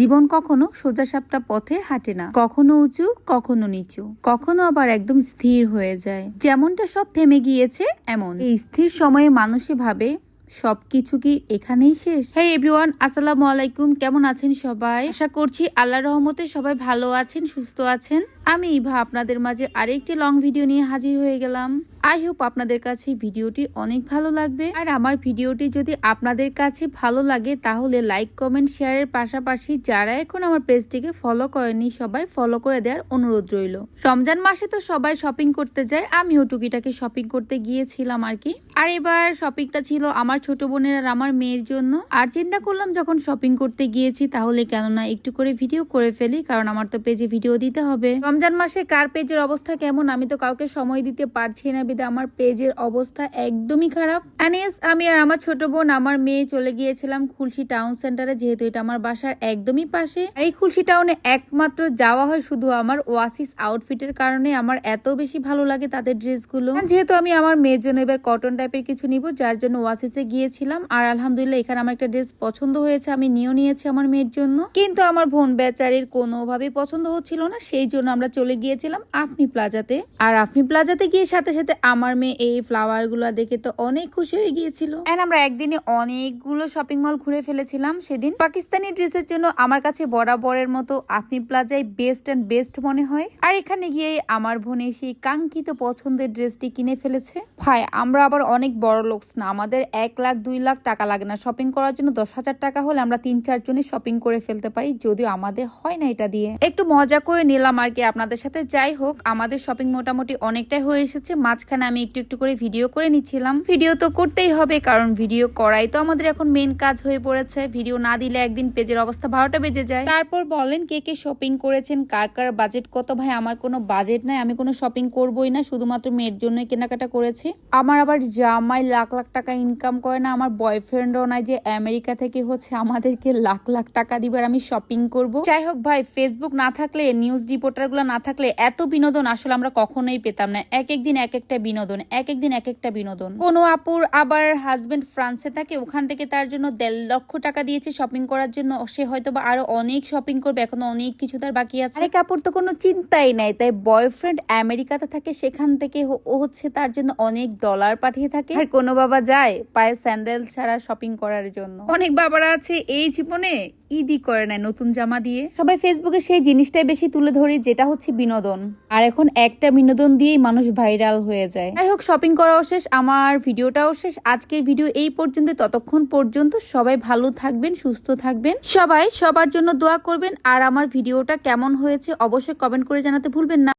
জীবন কখনো সোজাসাপটা পথে হাঁটে না। কখনো উঁচু, কখনো নিচু। কখনো আবার একদম স্থির হয়ে যায়। যেমনটা সব থেমে গিয়েছে, এমন। এই স্থির সময়ে মানুষে ভাবে, সবকিছু কি এখানেই শেষ? হ্যাঁ এভরিওয়ান আসসালামু আলাইকুম। কেমন আছেন সবাই? আশা করছি আল্লাহ রহমতে সবাই ভালো আছেন, সুস্থ আছেন। আমি ইভা, আপনাদের মাঝে আরেকটি লং ভিডিও নিয়ে হাজির হয়ে গেলাম। আই হোপ আপনাদের কাছে ভিডিওটি অনেক ভালো লাগবে। আর আমার ভিডিওটি যদি আপনাদের কাছে ভালো লাগে, তাহলে লাইক কমেন্ট শেয়ারের পাশাপাশি যারা এখন আমার পেজটিকে ফলো করেনি সবাই ফলো করে দেওয়ার অনুরোধ রইল। রমজান মাসে তো সবাই শপিং করতে যায়, আমিও টুকিটাকে শপিং করতে গিয়েছিলাম আর কি। আর এবার শপিংটা ছিল আমার ছোট বোনের আর আমার মেয়ের জন্য। আর চিন্তা করলাম, যখন শপিং করতে গিয়েছি, তাহলে কেননা একটু করে ভিডিও করে ফেলি, কারণ আমার তো পেজে ভিডিও দিতে হবে। রমজান মাসে কার পেজের অবস্থা কেমন? আমি তো কাউকে সময় দিতে পারছি না, বিদে। আমার পেজের অবস্থা একদমই খারাপ। অ্যানিস আমি আর আমার ছোট বোন, আমার মেয়ে চলে গিয়েছিলাম খুলশি টাউন সেন্টারে, যেহেতু এটা আমার বাসার একদমই পাশে। এই খুলশি টাউনে একমাত্র যাওয়া হয় শুধু আমার ওয়াসিস আউটফিটের কারণে। আমার এত বেশি ভালো লাগে তাদের ড্রেসগুলো। যেহেতু আমি আমার মেয়ের জন্য এবার কটন টাইপের কিছু নিব, যার জন্য ওয়াসিসে গিয়েছিলাম। আর আলহামদুলিল্লাহ, এখানে আমার একটা ড্রেস পছন্দ হয়েছে, আমি নিয়েও নিয়েছি আমার মেয়ের জন্য। কিন্তু আমার বোন বেচারির কোনোভাবেই পছন্দ হচ্ছিল না, সেই জন্য আমরা চলে গিয়েছিলাম আফনি প্লাজাতে। আর আফনি প্লাজাতে গিয়ে সাথে সাথে আমার মেয়ে এই ফ্লাওয়ারগুলো দেখে তো অনেক খুশি হয়ে গিয়েছিল। আমরা একদিনে অনেকগুলো শপিং মল ঘুরে ফেলেছিলাম সেদিন। পাকিস্তানি ড্রেসের জন্য আমার কাছে বরাবরের মতো আফনি প্লাজায় বেস্ট অ্যান্ড বেস্ট মনে হয়। আর এখানে গিয়ে আমার বোন সেই কাঙ্ক্ষিত পছন্দের ড্রেসটি কিনে ফেলেছে। ভাই, আমরা আবার অনেক বড় লোকস না আমাদের এক লাখ, দুই লাখ টাকা লাগে না। শপিং করার জন্য দশ হাজার টাকা হলে আমরা তিন চারজনই শপিং করে ফেলতে পারি, যদিও আমাদের হয় না এটা দিয়ে। একটু মজা করে নিলাম আর কি আপনাদের সাথে যাই হোক, আমাদের শপিং মোটামুটি অনেকটাই হয়ে এসেছে। মাঝখানে আমি একটু একটু করে ভিডিও করে নিচ্ছিলাম। ভিডিও তো করতেই হবে, কারণ ভিডিও করাই তো আমাদের এখন মেন কাজ হয়ে পড়েছে। ভিডিও না দিলে একদিন পেজের অবস্থা বারোটা বেজে যায়। তারপর বলেন, কে কে শপিং করেছেন? কার কার বাজেট কত? ভাই, আমার কোনো বাজেট নাই, আমি কোনো শপিং করবই না, শুধুমাত্র মেয়ের জন্যই কেনাকাটা করেছি। আমার আবার জামাই লাখ লাখ টাকা ইনকাম করে না, আমার বয়ফ্রেন্ডও নাই যে আমেরিকা থেকে হচ্ছে আমাদেরকে লাখ লাখ টাকা দিবার আমি শপিং করব। যাই হোক ভাই ফেসবুক না থাকলে নিউজ রিপোর্টার গুলো না থাকলে এত বিনোদন আসলে আমরা কখনোই পেতাম না। এক একদিন এক একটা বিনোদন, এক এক দিন এক একটা বিনোদন। কোনো আপুর আবার হাজবেন্ড ফ্রান্সে থাকে, ওখান থেকে তার জন্য দেড় লক্ষ টাকা দিয়েছে শপিং করার জন্য। সে হয়তো বা আরও অনেক শপিং করবে, এখনও অনেক কিছু তার বাকি আছে। আরেক আপুর তো কোনো চিন্তাই নাই, তাই বয়ফ্রেন্ড আমেরিকাতে থাকে, সেখান থেকে ও হচ্ছে তার জন্য অনেক ডলার পাঠিয়ে থাকে। আর কোনো বাবা যায় পায়ে স্যান্ডেল ছাড়া শপিং করার জন্য। অনেক বাবারা আছে এই জীবনে ঈদই করে নেয় নতুন জামা দিয়ে। সবাই ফেসবুকে সেই জিনিসটাই বেশি তুলে ধরি, যেটা হচ্ছে বিনোদন। আর এখন একটা বিনোদন দিয়েই মানুষ ভাইরাল হয়ে যায়। যাই হোক শপিং করাও শেষ, আমার ভিডিওটাও শেষ। আজকের ভিডিও এই পর্যন্ত, ততক্ষণ পর্যন্ত সবাই ভালো থাকবেন, সুস্থ থাকবেন। সবাই সবার জন্য দোয়া করবেন, আর আমার ভিডিওটা কেমন হয়েছে অবশ্যই কমেন্ট করে জানাতে ভুলবেন না।